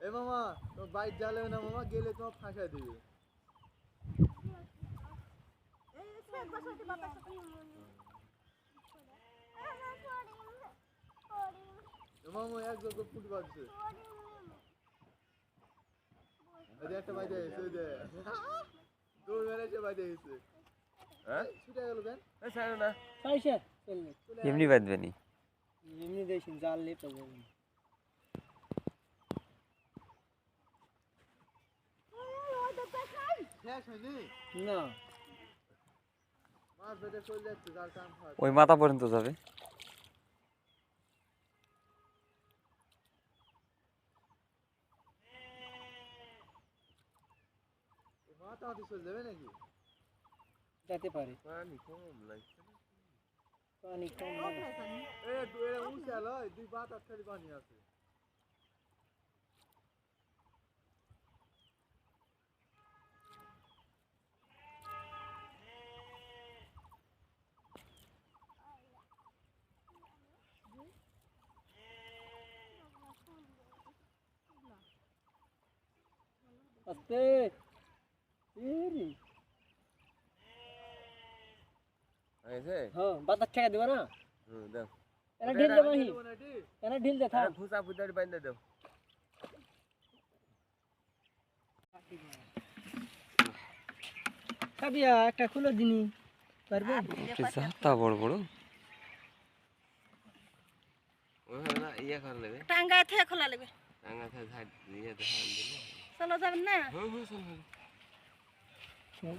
এ মামা তোমার বাইক জ্বালেও না মামা গেলে তোমার ফাঁসা দিবে। মামা এক যোগ্য ফুট বাজছে একটা বাইরে দৌড় মেরেছে বাইরে হ্যাঁ ছুটে গেল কেন? না। এমনি বাঁধবে না। এমনি দেখুন জাল নিয়ে তো যাবে শেষ হয়নি না মাছ বেটে চলে যাচ্ছে যার কান খাওয়া ওই মাথা পর্যন্ত যাবে মাতামাতি চলে যাবে নাকি যেতে পারে পানি কম লাগছে পানি কম না। এ দু- এ উঁচা লয় দুই বাত আর খালি পানি আছে। আস্তে। হ্যাঁ বাতাস ঠেকা দেবে না? হুম দাও। ঢিল দে মাহি দেবো না এটি? এরা ঢিল দে থাম বাইন্দা দাও খাবিয়া একটা খুলে দিনি পারবে বড় বড় ওই না ইয়ে করে নেবে টাঙ্গায় থেকে খোলা লাগবে টাঙ্গা থেকে ঝাড় ইয়ে ধান দিলে চলো যাবেন না চল